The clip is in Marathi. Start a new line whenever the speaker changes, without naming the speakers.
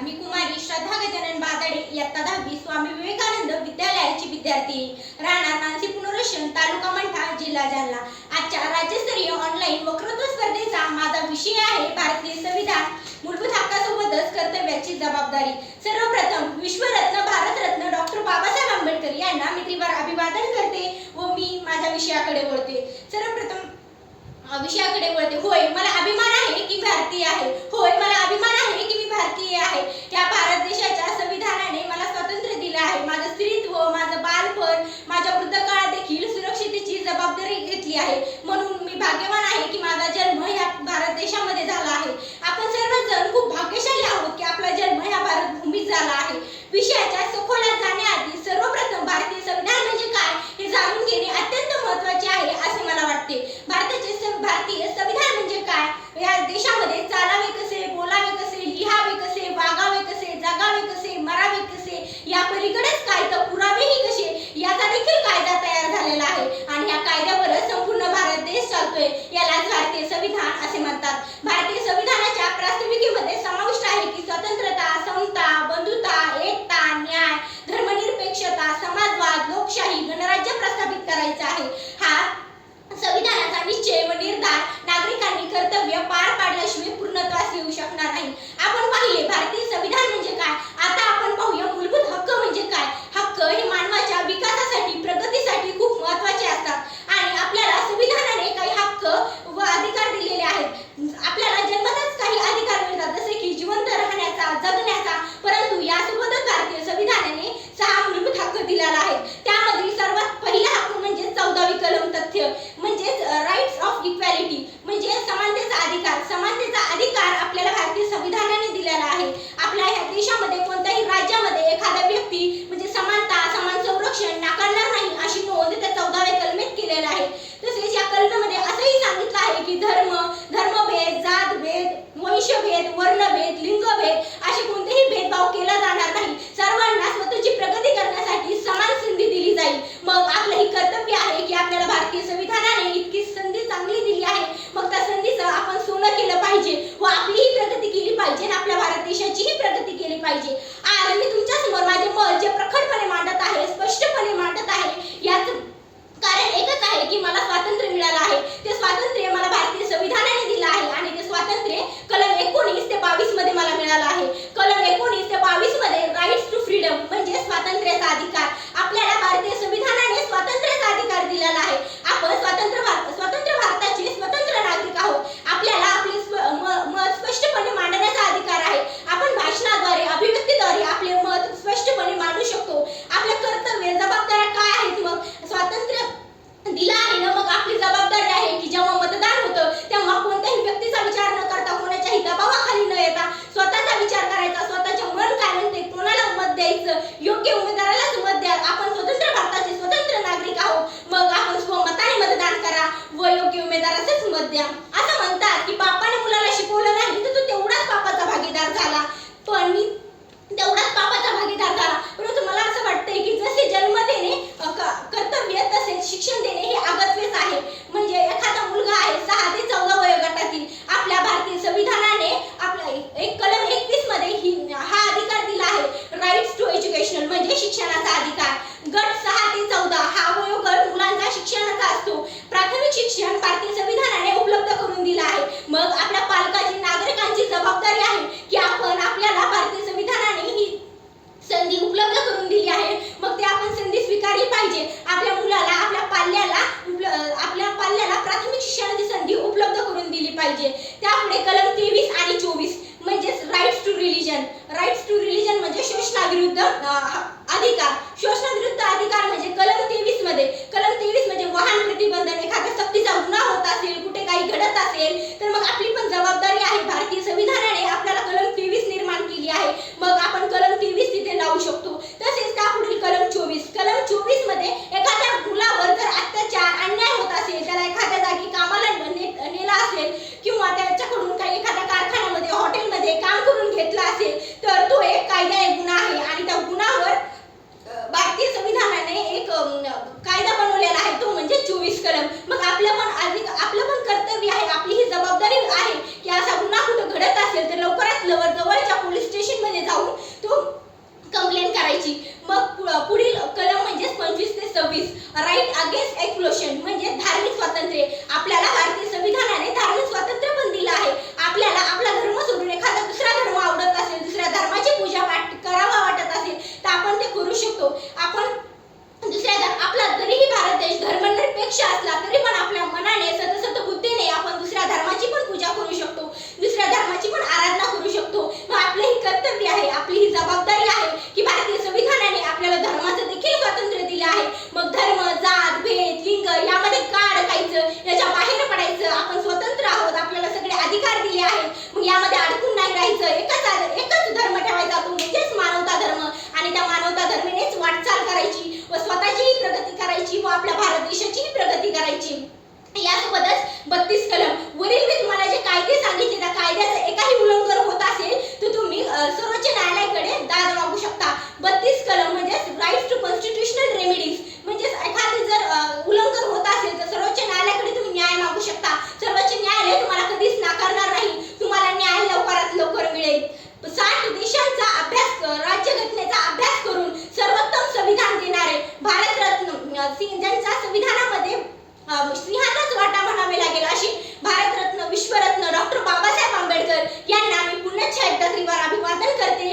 नमस्कार मी कुमारी श्रद्धा गजानन बादाडे इयत्ता दहावी स्वामी विवेकानंद विद्यालयाची विद्यार्थी. राहणार नांदसी पुनर्वसन तालुका मंठा जिल्हा जालना. आजच्या राज्यस्तरीय ऑनलाईन वक्तृत्व स्पर्धेचा माझा विषय आहे भारतीय संविधान. मूलभूत हक्कासोबतच कर्तव्याची जबाबदारी. सर्वप्रथम विश्वरत्न भारतरत्न डॉक्टर बाबासाहेब आंबेडकर यांना मी त्रिवार अभिवादन करते व मी माझ्या विषयाकडे वळते. सर्वप्रथम विषयाकडे वळते. होय मला अभिमान आहे की भारतीय आहे. होय 他已 ರಿಲಿಜನ್ ರೈಟ್ಸ್ ಟು ರಿಲಿಜನ್ ಮಧ್ಯೆ ಶೋಷಣ ವಿರುದ್ಧ ಅಧಿಕಾರ ಶೋಷಣ आहे बत्तीस कलम म्हणजे राईट टू कॉन्स्टिट्युशनल रेमेडीज म्हणजेच एखादी जर उल्लंघन होत असेल तर सर्वोच्च न्यायालयाकडे तुम्ही न्याय मागू शकता. सर्वोच्च न्यायालय तुम्हाला कधीच नाकारणार नाही. तुम्हाला न्याय लवकरात लवकर मिळेल. साठ देशांचा अभ्यास राज्यघटनेचा अभ्यास करून सर्वोत्तम संविधान देणारे भारतरत्न अ, ज्यांचा संविधानामध्ये सिंहाचाच वाटा म्हणावे लागेल अशी भारतरत्न विश्वरत्न डॉक्टर बाबासाहेब आंबेडकर यांना मी पुन्हा एकदा त्रिवार अभिवादन करते.